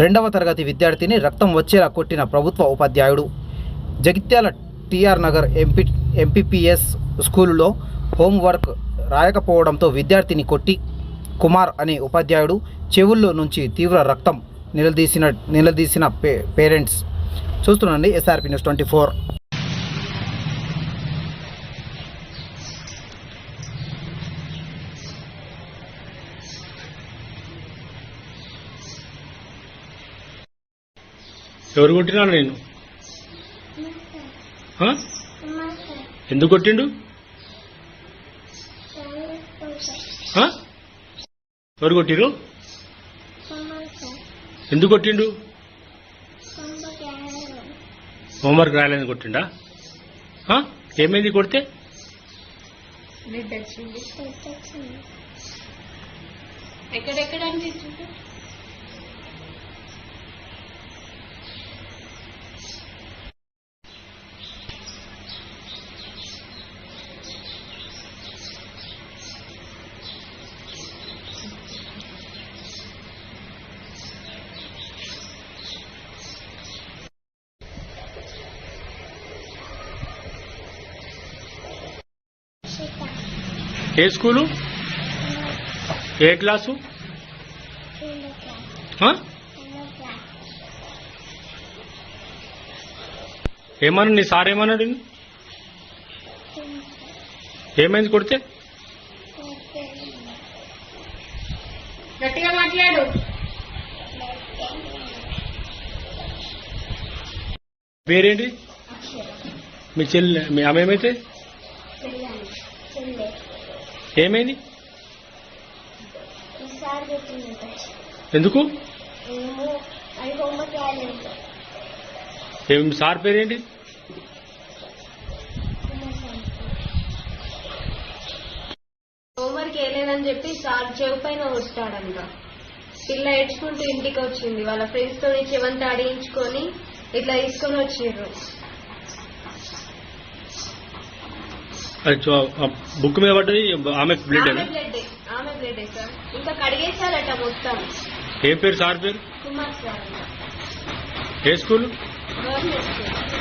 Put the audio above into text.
రెండవ తరగతి విద్యార్థిని రక్తం వచ్చేలా కొట్టిన ప్రభుత్వ ఉపాధ్యాయుడు. Jagtial TR Nagar MP MPPS స్కూలులో హోంవర్క్ రాయకపోవడంతో విద్యార్థిని కొట్టి కుమార్ అనే ఉపాధ్యాయుడు చెవుల్లో నుంచి తీవ్ర రక్తం నిలదీసిన నిలదీసిన పే పేరెంట్స్. చూస్తున్నాండి ఎస్ఆర్పి న్యూస్ ట్వంటీ ఫోర్ ఎవరు కొట్టినాను నేను? ఎందుకు కొట్టిండు? ఆ? ఎవరు కొట్టిరు ఎందుకు కొట్టిండు? హోంవర్క్ రాయలేదని కొట్టిండా? ఏమైంది కొడితే? ఎక్కడెక్కడ ఏ స్కూలు? ఏ క్లాసు? ఏమన్నా నీ సార్ ఏమన్నాడు? ఏమైంది కొడితే? గట్టిగా మాట్లాడు. పేరేంటి? మీ చెల్లి మీ ఆమె ఏమైతే? ఏమైంది? ఎందుకు? ఏమో సార్ పేరేంటి? హోంవర్క్ వేయలేదని చెప్పి సార్ చెవు పైన వస్తాడంట. పిల్ల ఏడ్చుకుంటూ ఇంటికి వచ్చింది వాళ్ళ ఫ్రెండ్స్తో చెవంతా ఆడించుకొని ఇట్లా తీసుకొని వచ్చిర్రు. బుక్ మీద పడ్డది ఆమె బ్లడ్ ఆమె బ్లడ్ సార్. ఇంకా కడిగేశారట మొత్తం. ఏం పేరు సార్ పేరు? కుమార్ సార్. ఏ స్కూల్? Government school.